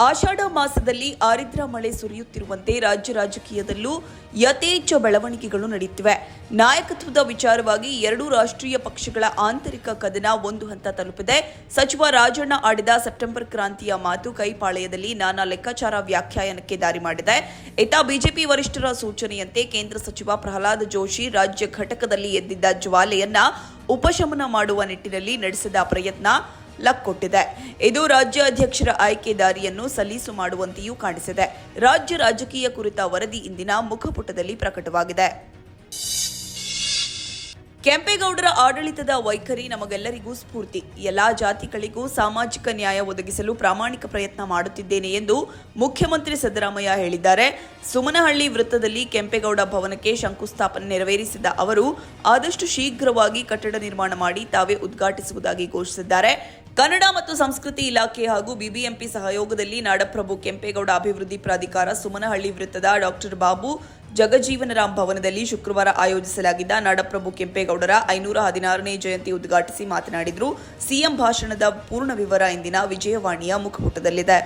ಆಷಾಢ ಮಾಸದಲ್ಲಿ ಆರಿದ್ರ ಮಳೆ ಸುರಿಯುತ್ತಿರುವಂತೆ ರಾಜ್ಯ ರಾಜಕೀಯದಲ್ಲೂ ಯಥೇಚ್ಛ ಬೆಳವಣಿಗೆಗಳು ನಡೆಯುತ್ತಿವೆ ನಾಯಕತ್ವದ ವಿಚಾರವಾಗಿ ಎರಡೂ ರಾಷ್ಟ್ರೀಯ ಪಕ್ಷಗಳ ಆಂತರಿಕ ಕದನ ಒಂದು ಹಂತ ತಲುಪಿದೆ. ಸಚಿವ ರಾಜಣ್ಣ ಆಡಿದ ಸೆಪ್ಟೆಂಬರ್ ಕ್ರಾಂತಿಯ ಮಾತು ಕೈಪಾಳೆಯದಲ್ಲಿ ನಾನಾ ಲೆಕ್ಕಾಚಾರ ವ್ಯಾಖ್ಯಾನಕ್ಕೆ ದಾರಿ ಮಾಡಿದೆ. ಇತ್ತ ಬಿಜೆಪಿ ವರಿಷ್ಠರ ಸೂಚನೆಯಂತೆ ಕೇಂದ್ರ ಸಚಿವ ಪ್ರಹ್ಲಾದ್ ಜೋಶಿ ರಾಜ್ಯ ಘಟಕದಲ್ಲಿ ಎದ್ದಿದ್ದ ಜ್ವಾಲೆಯನ್ನ ಉಪಶಮನ ಮಾಡುವ ನಿಟ್ಟಿನಲ್ಲಿ ನಡೆಸಿದ ಪ್ರಯತ್ನ. ಲಕ್ ಕೊಟ್ಟಿದೆ. ಇದು ರಾಜ್ಯ ಅಧ್ಯಕ್ಷರ ಆಯ್ಕೆ ದಾರಿಯನ್ನು ಸಲೀಸು ಮಾಡುವಂತೆಯೂ ಕಾಣಿಸಿದೆ. ರಾಜ್ಯ ರಾಜಕೀಯ ಕುರಿತ ವರದಿ ಇಂದಿನ ಮುಖಪುಟದಲ್ಲಿ ಪ್ರಕಟವಾಗಿದೆ. ಕೆಂಪೇಗೌಡರ ಆಡಳಿತದ ವೈಖರಿ ನಮಗೆಲ್ಲರಿಗೂ ಸ್ಫೂರ್ತಿ. ಎಲ್ಲಾ ಜಾತಿಗಳಿಗೂ ಸಾಮಾಜಿಕ ನ್ಯಾಯ ಒದಗಿಸಲು ಪ್ರಾಮಾಣಿಕ ಪ್ರಯತ್ನ ಮಾಡುತ್ತಿದ್ದೇನೆ ಎಂದು ಮುಖ್ಯಮಂತ್ರಿ ಸಿದ್ದರಾಮಯ್ಯ ಹೇಳಿದ್ದಾರೆ. ಸುಮನಹಳ್ಳಿ ವೃತ್ತದಲ್ಲಿ ಕೆಂಪೇಗೌಡ ಭವನಕ್ಕೆ ಶಂಕುಸ್ಥಾಪನೆ ನೆರವೇರಿಸಿದ ಅವರು, ಆದಷ್ಟು ಶೀಘ್ರವಾಗಿ ಕಟ್ಟಡ ನಿರ್ಮಾಣ ಮಾಡಿ ತಾವೇ ಉದ್ಘಾಟಿಸುವುದಾಗಿ ಘೋಷಿಸಿದ್ದಾರೆ. ಕನ್ನಡ ಮತ್ತು ಸಂಸ್ಕೃತಿ ಇಲಾಖೆ ಹಾಗೂ ಬಿಬಿಎಂಪಿ ಸಹಯೋಗದಲ್ಲಿ ನಾಡಪ್ರಭು ಕೆಂಪೇಗೌಡ ಅಭಿವೃದ್ಧಿ ಪ್ರಾಧಿಕಾರ ಸುಮನಹಳ್ಳಿ ವೃತ್ತದ ಡಾಕ್ಟರ್ ಬಾಬು ಜಗಜೀವನರಾಮ್ ಭವನದಲ್ಲಿ ಶುಕ್ರವಾರ ಆಯೋಜಿಸಲಾಗಿದ್ದ ನಾಡಪ್ರಭು ಕೆಂಪೇಗೌಡರ ಐನೂರ ಹದಿನಾರನೇ ಜಯಂತಿ ಉದ್ಘಾಟಿಸಿ ಮಾತನಾಡಿದರು. ಸಿಎಂ ಭಾಷಣದ ಪೂರ್ಣ ವಿವರ ಇಂದಿನ ವಿಜಯವಾಣಿಯ ಮುಖಪುಟದಲ್ಲಿದೆ.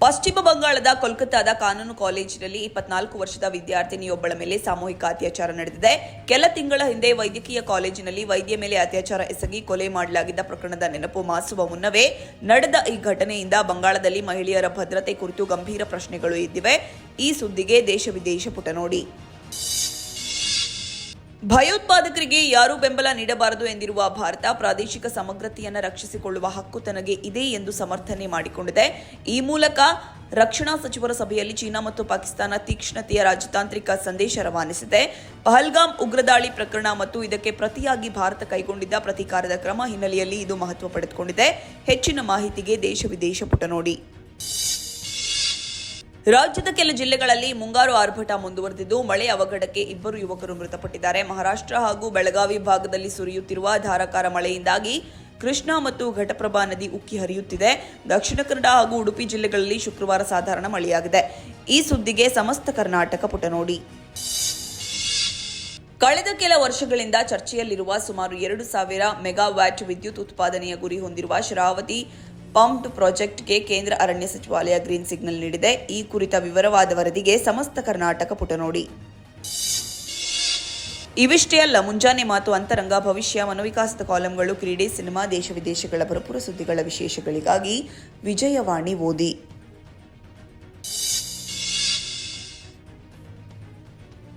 ಪಶ್ಚಿಮ ಬಂಗಾಳದ ಕೋಲ್ಕತ್ತಾದ ಕಾನೂನು ಕಾಲೇಜಿನಲ್ಲಿ ಇಪ್ಪತ್ನಾಲ್ಕು ವರ್ಷದ ವಿದ್ಯಾರ್ಥಿನಿಯೊಬ್ಬಳ ಮೇಲೆ ಸಾಮೂಹಿಕ ಅತ್ಯಾಚಾರ ನಡೆದಿದೆ. ಕೆಲ ತಿಂಗಳ ಹಿಂದೆ ವೈದ್ಯಕೀಯ ಕಾಲೇಜಿನಲ್ಲಿ ವೈದ್ಯ ಮೇಲೆ ಅತ್ಯಾಚಾರ ಎಸಗಿ ಕೊಲೆ ಮಾಡಲಾಗಿದ್ದ ಪ್ರಕರಣದ ನೆನಪು ಮಾಸುವ ಮುನ್ನವೇ ನಡೆದ ಈ ಘಟನೆಯಿಂದ ಬಂಗಾಳದಲ್ಲಿ ಮಹಿಳೆಯರ ಭದ್ರತೆ ಕುರಿತು ಗಂಭೀರ ಪ್ರಶ್ನೆಗಳು ಎದ್ದಿವೆ. ಈ ಸುದ್ದಿಗೆ ದೇಶ ವಿದೇಶ ಪುಟ ನೋಡಿ. ಭಯೋತ್ಪಾದಕರಿಗೆ ಯಾರೂ ಬೆಂಬಲ ನೀಡಬಾರದು ಎಂದಿರುವ ಭಾರತ ಪ್ರಾದೇಶಿಕ ಸಮಗ್ರತೆಯನ್ನು ರಕ್ಷಿಸಿಕೊಳ್ಳುವ ಹಕ್ಕು ತನಗೆ ಇದೆ ಎಂದು ಸಮರ್ಥನೆ ಮಾಡಿಕೊಂಡಿದೆ. ಈ ಮೂಲಕ ರಕ್ಷಣಾ ಸಚಿವರ ಸಭೆಯಲ್ಲಿ ಚೀನಾ ಮತ್ತು ಪಾಕಿಸ್ತಾನ ತೀಕ್ಷ್ಣತೆಯ ರಾಜತಾಂತ್ರಿಕ ಸಂದೇಶ ರವಾನಿಸಿದೆ. ಪಹಲ್ಗಾಮ್ ಉಗ್ರದಾಳಿ ಪ್ರಕರಣ ಮತ್ತು ಇದಕ್ಕೆ ಪ್ರತಿಯಾಗಿ ಭಾರತ ಕೈಗೊಂಡಿದ್ದ ಪ್ರತೀಕಾರದ ಕ್ರಮ ಹಿನ್ನೆಲೆಯಲ್ಲಿ ಇದು ಮಹತ್ವ ಪಡೆದುಕೊಂಡಿದೆ. ಹೆಚ್ಚಿನ ಮಾಹಿತಿಗೆ ದೇಶ ವಿದೇಶ ಪುಟ ನೋಡಿ ರಾಜ್ಯದ ಕೆಲ ಜಿಲ್ಲೆಗಳಲ್ಲಿ ಮುಂಗಾರು ಆರ್ಭಟ ಮುಂದುವರೆದಿದ್ದು, ಮಳೆ ಅವಘಡಕ್ಕೆ ಇಬ್ಬರು ಯುವಕರು ಮೃತಪಟ್ಟಿದ್ದಾರೆ. ಮಹಾರಾಷ್ಟ್ರ ಹಾಗೂ ಬೆಳಗಾವಿ ಭಾಗದಲ್ಲಿ ಸುರಿಯುತ್ತಿರುವ ಧಾರಾಕಾರ ಮಳೆಯಿಂದಾಗಿ ಕೃಷ್ಣಾ ಮತ್ತು ಘಟಪ್ರಭಾ ನದಿ ಉಕ್ಕಿ ಹರಿಯುತ್ತಿದೆ. ದಕ್ಷಿಣ ಕನ್ನಡ ಹಾಗೂ ಉಡುಪಿ ಜಿಲ್ಲೆಗಳಲ್ಲಿ ಶುಕ್ರವಾರ ಸಾಧಾರಣ ಮಳೆಯಾಗಿದೆ. ಈ ಸುದ್ದಿಗೆ ಸಮಸ್ತ ಕರ್ನಾಟಕ ಪುಟ ನೋಡಿ ಕಳೆದ ಕೆಲ ವರ್ಷಗಳಿಂದ ಚರ್ಚೆಯಲ್ಲಿರುವ ಸುಮಾರು ಎರಡು ಸಾವಿರ ಮೆಗಾವ್ಯಾಟ್ ವಿದ್ಯುತ್ ಉತ್ಪಾದನೆಯ ಗುರಿ ಹೊಂದಿರುವ ಶರಾವತಿ ಪಂಪ್ಡ್ ಪ್ರಾಜೆಕ್ಟ್ಗೆ ಕೇಂದ್ರ ಅರಣ್ಯ ಸಚಿವಾಲಯ ಗ್ರೀನ್ ಸಿಗ್ನಲ್ ನೀಡಿದೆ. ಈ ಕುರಿತ ವಿವರವಾದ ವರದಿಗೆ ಸಮಸ್ತ ಕರ್ನಾಟಕ ಪುಟ ನೋಡಿ. ಇವಿಷ್ಟೇ ಅಲ್ಲ, ಮುಂಜಾನೆ ಮಾತು ಅಂತರಂಗ, ಭವಿಷ್ಯ, ಮನೋವಿಕಾಸದ ಕಾಲಂಗಳು, ಕ್ರೀಡೆ, ಸಿನಿಮಾ, ದೇಶ ವಿದೇಶಗಳ ಭರಪೂರ ಸುದ್ದಿಗಳ ವಿಶೇಷಗಳಿಗಾಗಿ ವಿಜಯವಾಣಿ ಓದಿ.